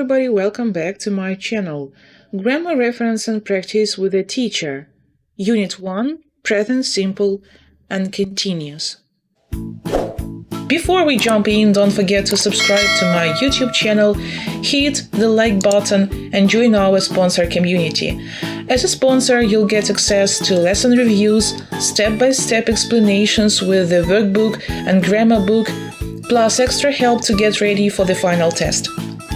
everybody, welcome back to my channel. Grammar reference and practice with a teacher. Unit 1, present simple and continuous. Before we jump in, don't forget to subscribe to my YouTube channel, hit the like button, and join our sponsor community. As a sponsor, you'll get access to lesson reviews, step by step explanations with the workbook and grammar book, plus extra help to get ready for the final test.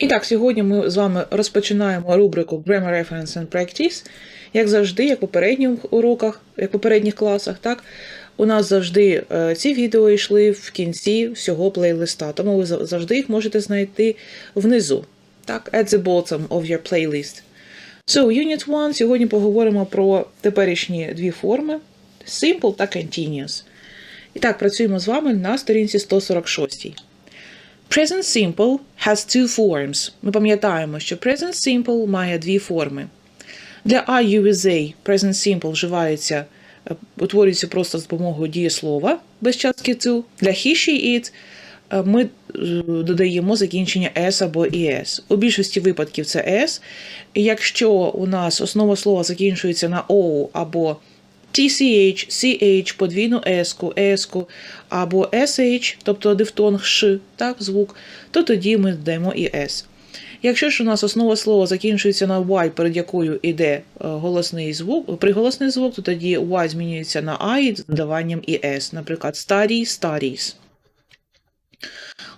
І так, сьогодні ми з вами розпочинаємо рубрику Grammar Reference and Practice. Як завжди, як в попередніх уроках, як в попередніх класах, так, у нас завжди е, ці відео йшли в кінці всього плейлиста, тому ви завжди їх можете знайти внизу. Так, at the bottom of your playlist. So, Unit 1. Сьогодні поговоримо про теперішні дві форми Simple та Continuous. І так, працюємо з вами на сторінці 146. Present Simple has two forms. Ми пам'ятаємо, що Present Simple має дві форми. Для I USA Present Simple вживається, е, утворюється просто з допомогою дієслова без частки to. Для he, she, it е, ми е, додаємо закінчення s або es. У більшості випадків це s. Якщо у нас основа слова закінчується на o або TCH, CH, подвійну S-ку, S-ку, або SH, тобто дифтонг Ш, так, звук, то тоді ми додаємо і S. Якщо ж у нас основа слова закінчується на Y, перед якою йде е, голосний звук, приголосний звук, то тоді Y змінюється на I з додаванням і S. Наприклад, study, studies.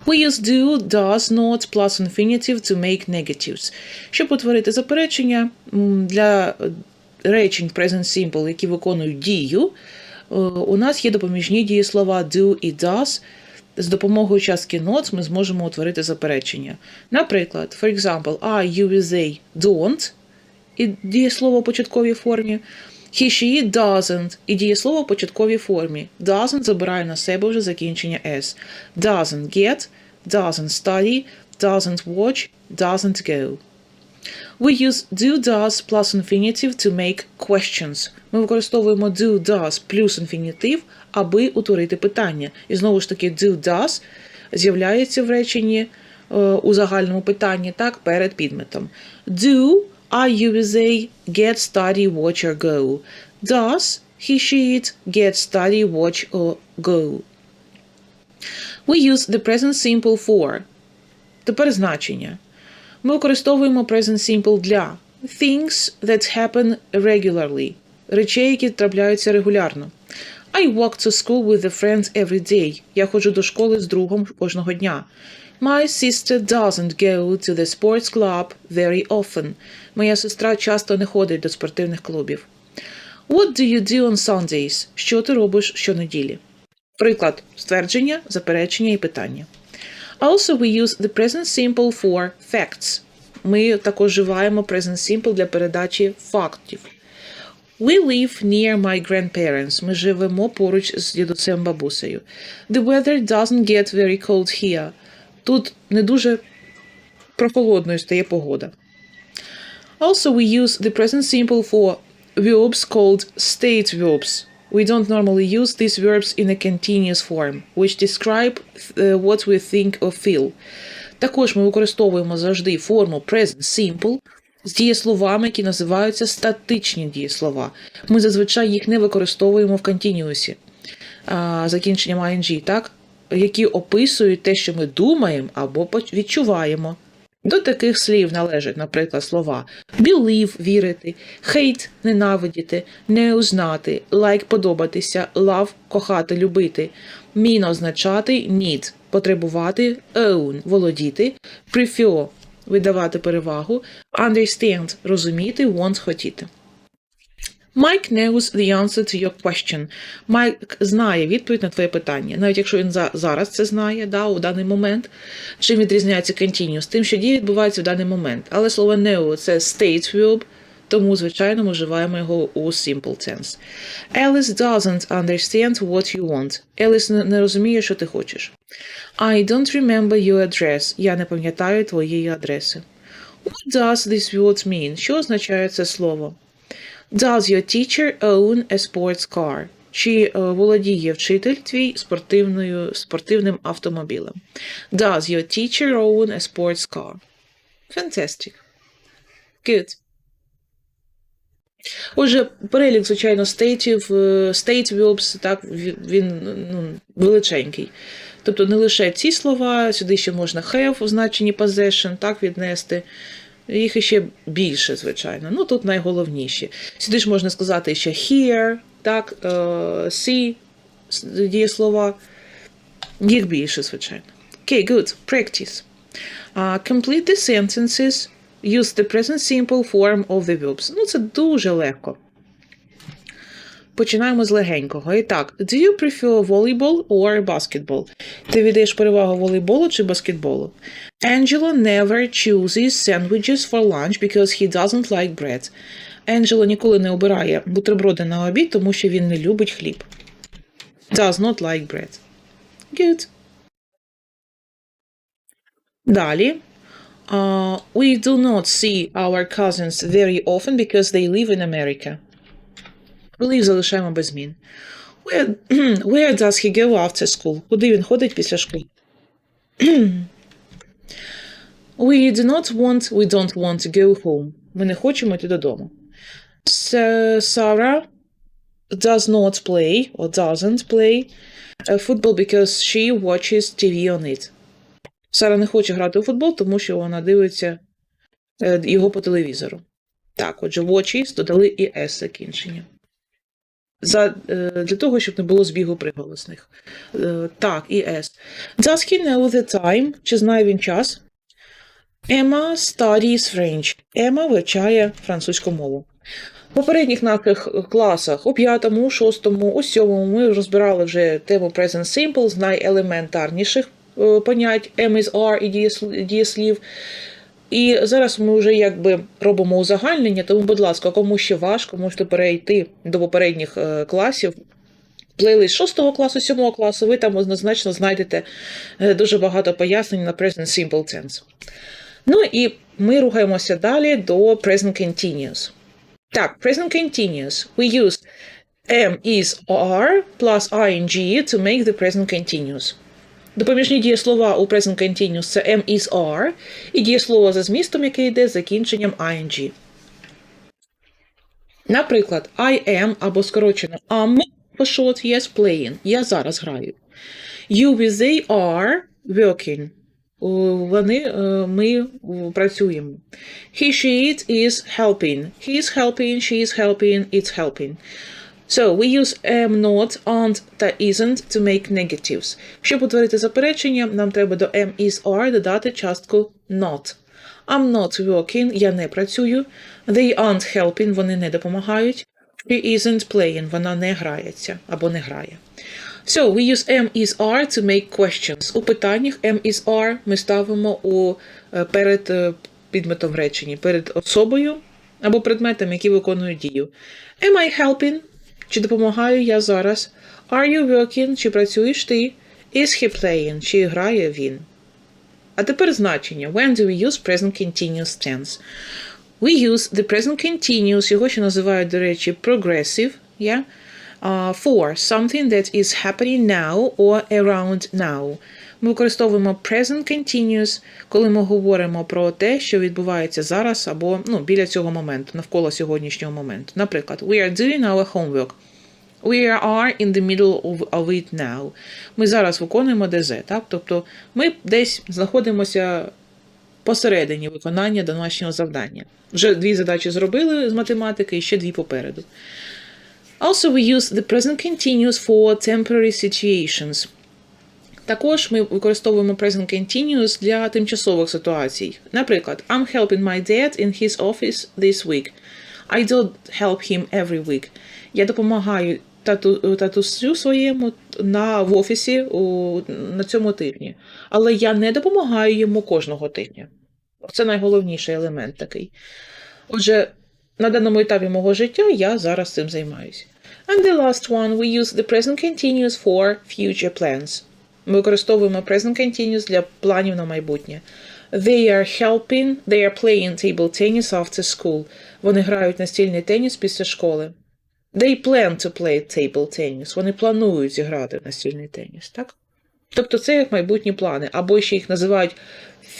We use do, does, not plus infinitive to make negatives. Щоб утворити заперечення для речень present simple, які виконують дію, е, у нас є допоміжні дієслова do і does. З допомогою частки not ми зможемо утворити заперечення. Наприклад, for example, I, you, they don't і дієслово в початковій формі. He, she, doesn't і дієслово в початковій формі. Doesn't забирає на себе вже закінчення s. Doesn't get, doesn't study, doesn't watch, doesn't go. We use do, does plus infinitive to make questions. Ми використовуємо do, does плюс інфінітив, аби утворити питання. І знову ж таки, do, does з'являється в реченні е, у загальному питанні так перед підметом. Do, I, they get, study, watch or go. Does he, she, it get, study, watch or go. We use the present simple for. Тепер значення. Ми використовуємо present simple для things that happen regularly. Речей, які трапляються регулярно. I walk to school with a friend every day. Я ходжу до школи з другом кожного дня. My sister doesn't go to the sports club very often. Моя сестра часто не ходить до спортивних клубів. What do you do on Sundays? Що ти робиш щонеділі? Приклад ствердження, заперечення і питання. Also, we use the present simple for facts. Ми також вживаємо present simple для передачі фактів. We live near my grandparents. Ми живемо поруч з дідусем бабусею. The weather doesn't get very cold here. Тут не дуже прохолодною стає погода. Also, we use the present simple for verbs called state verbs. We don't normally use these verbs in a continuous form, which describe uh, what we think or feel. Також ми використовуємо завжди форму present simple з дієсловами, які називаються статичні дієслова. Ми зазвичай їх не використовуємо в континіусі закінченням ing, так? які описують те, що ми думаємо або відчуваємо. До таких слів належать, наприклад, слова believe – вірити, hate – ненавидіти, не узнати, like – подобатися, love – кохати, любити, mean – означати, need – потребувати, own – володіти, prefer – видавати перевагу, understand – розуміти, want – хотіти. Mike knows the answer to your question. Майк знає відповідь на твоє питання, навіть якщо він за, зараз це знає, да, у даний момент. Чим відрізняється continuous? Тим, що дія відбувається в даний момент. Але слово know – це state verb, тому, звичайно, ми вживаємо його у simple tense. Alice doesn't understand what you want. Не, не розуміє, що ти хочеш. I don't remember your address. Я не пам'ятаю твоєї адреси. What does this word mean? Що означає це слово? Does your teacher own a sports car? Чи е, володіє вчитель твій спортивною, спортивним автомобілем? Does your teacher own a sports car? Fantastic. Good. Отже, перелік, звичайно, стейтів, е, state verbs, так, він ну, величенький. Тобто не лише ці слова, сюди ще можна have у значенні possession, так, віднести. Їх іще більше, звичайно. Ну, тут найголовніші. Сюди ж можна сказати ще hear, так, е, see, дієслова. Їх більше, звичайно. Okay, good. Practice. Uh, complete the sentences. Use the present simple form of the verbs. Ну, це дуже легко. Починаємо з легенького. І так, do you prefer volleyball or basketball? Ти віддаєш перевагу волейболу чи баскетболу? Angelo never chooses sandwiches for lunch because he doesn't like bread. Angelo ніколи не обирає бутерброди на обід, тому що він не любить хліб. Does not like bread. Good. Далі. Uh, we do not see our cousins very often because they live in America. Коли їх залишаємо без змін. Where, where does he go after school? Куди він ходить після школи? we do not want, we don't want to go home. Ми не хочемо йти додому. So, Sarah does not play or doesn't play football because she watches TV on it. Сара не хоче грати у футбол, тому що вона дивиться е, його по телевізору. Так, отже, watches додали і S закінчення. За, е, для того, щоб не було збігу приголосних. Е, так, і S. Does he know the time? Чи знає він час? Emma studies French. Emma вивчає французьку мову. В попередніх наших класах у п'ятому, у шостому, у сьомому ми розбирали вже тему Present Simple з найелементарніших е, понять M is R і дієсл- дієслів. І зараз ми вже якби робимо узагальнення, тому, будь ласка, кому ще важко, можете перейти до попередніх е, класів. Плейлист 6 класу, 7 класу, ви там однозначно знайдете е, дуже багато пояснень на Present Simple Tense. Ну і ми рухаємося далі до Present Continuous. Так, Present Continuous. We use am is are plus ing to make the present continuous. Допоміжні дієслова у Present Continuous це am is are, і дієслово за змістом, яке йде з закінченням ing. Наприклад, I am або скорочено am for short, yes, playing. Я зараз граю. You with they are working. Вони, е, ми е, працюємо. He, she, it is helping. He is helping, she is helping, it's helping. So, we use am not, aren't та isn't to make negatives. Щоб утворити заперечення, нам треба до am, is, are додати частку not. I'm not working, я не працюю. They aren't helping, вони не допомагають. She isn't playing, вона не грається або не грає. So, we use am, is, are to make questions. У питаннях am, is, are ми ставимо у, е, перед е, підметом в реченні, перед особою або предметом, які виконують дію. Am I helping? Чи допомагаю я зараз? Are you working? Чи працюєш ти? Is he playing? Чи грає він? А тепер значення. When do we use present continuous tense? We use the present continuous, його ще називають, до речі, progressive, yeah? uh, for something that is happening now or around now. Ми використовуємо present continuous, коли ми говоримо про те, що відбувається зараз або ну, біля цього моменту, навколо сьогоднішнього моменту. Наприклад, we are doing our homework. We are in the middle of, it now. Ми зараз виконуємо ДЗ, так? Тобто ми десь знаходимося посередині виконання домашнього завдання. Вже дві задачі зробили з математики і ще дві попереду. Also, we use the present continuous for temporary situations. Також ми використовуємо present continuous для тимчасових ситуацій. Наприклад, I'm helping my dad in his office this week. I don't help him every week. Я допомагаю тату, татусю своєму на, в офісі у, на цьому тижні. Але я не допомагаю йому кожного тижня. Це найголовніший елемент такий. Отже, на даному етапі мого життя я зараз цим займаюся. And the last one, we use the present continuous for future plans. Використовуємо present continuous для планів на майбутнє. They are helping, they are playing table tennis after school. Вони грають настільний теніс після школи. They plan to play table tennis. Вони планують зіграти настільний теніс, так? Тобто це як майбутні плани, або ще їх називають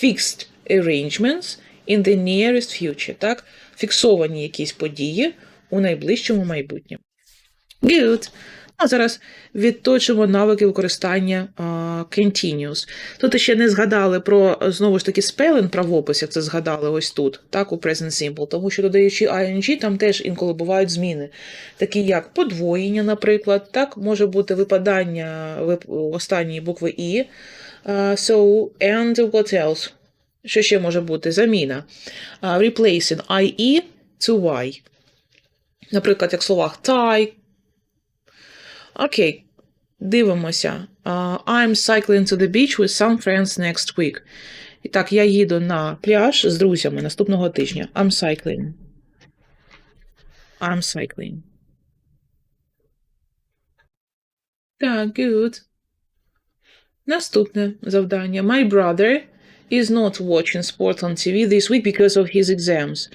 fixed arrangements in the nearest future, так? Фіксовані якісь події у найближчому майбутньому. Good. А зараз відточимо навики використання а, continuous. Тут ще не згадали про, знову ж таки, spelling правопис, як це згадали ось тут, так, у present simple, тому що додаючи ing, там теж інколи бувають зміни, такі як подвоєння, наприклад, так, може бути випадання вип- останньої букви і. Uh, so, and what else? Що ще може бути? Заміна. Uh, replacing IE to Y. Наприклад, як в словах tie, Окей, дивимося. Uh, I'm cycling to the beach with some friends next week. І так, я їду на пляж з друзями наступного тижня. I'm cycling. I'm cycling. Так, good. Наступне завдання. My brother is not watching sport on TV this week because of his exams.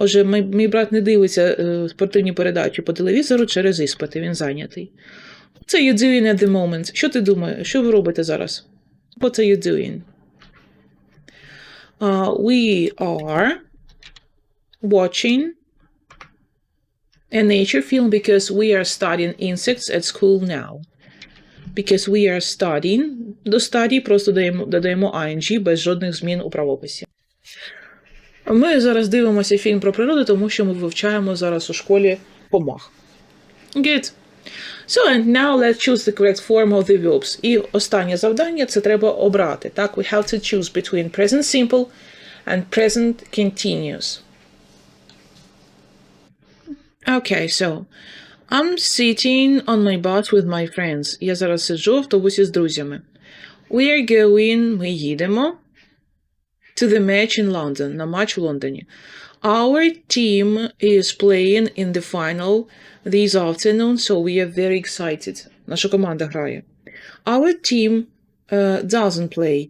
Отже, мій, брат не дивиться е, спортивні передачі по телевізору через іспити, він зайнятий. Are you doing at the moment? Що ти думаєш? Що ви робите зараз? What are you doing? Uh, we are watching a nature film because we are studying insects at school now. Because we are studying. До study просто додаємо ing без жодних змін у правописі. Ми зараз дивимося фільм про природу, тому що ми вивчаємо зараз у школі комах. Good. So, and now let's choose the correct form of the verbs. І останнє завдання це треба обрати. Так, we have to choose between present simple and present continuous. Okay, so I'm sitting on my bus with my friends. Я зараз сиджу в автобусі з друзями. We are going, ми їдемо to the match in London, на матч в Лондоні. Our team is playing in the final this afternoon, so we are very excited. Наша команда грає. Our team uh, doesn't play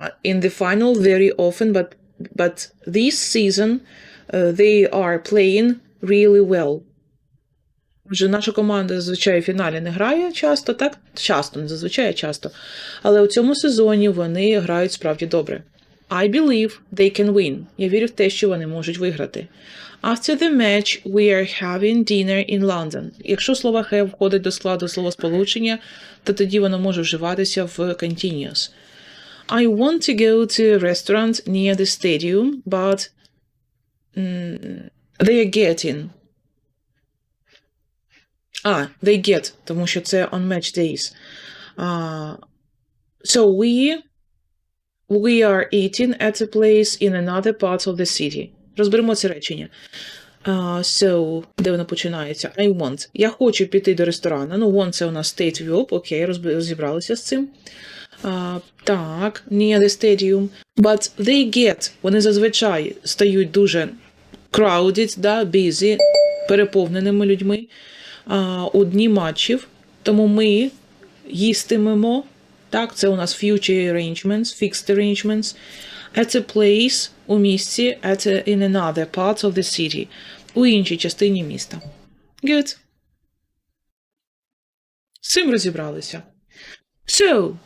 uh, in the final very often, but but this season uh, they are playing really well. Отже, наша команда зазвичай в фіналі не грає часто, так? Часто, не зазвичай, часто. Але у цьому сезоні вони грають справді добре. I believe they can win. Я вірю в те, що вони можуть виграти. After the match, we are having dinner in London. Якщо слово have входить до складу словосполучення, то тоді воно може вживатися в continuous. I want to go to a restaurant near the stadium, but mm, they are getting. А, they get, тому що це on match days. Uh, so we, we are eating at a place in another part of the city. Розберемо це речення. Uh, so, де воно починається? I want. Я хочу піти до ресторану. Ну, want це у нас state verb, окей, розібралися з цим. Uh, так, near the stadium. But they get. Вони зазвичай стають дуже crowded, да, busy, переповненими людьми а, у дні матчів. Тому ми їстимемо. Так, це у нас future arrangements, fixed arrangements. At a place у місці, at a, in another part of the city. У іншій частині міста. Good. З цим розібралися. So,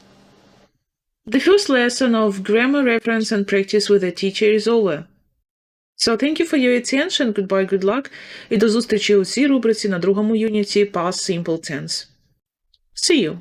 the first lesson of grammar reference and practice with a teacher is over. So thank you for your attention, goodbye, good luck, і до зустрічі у цій рубриці на другому юніті Past Simple Tense. See you!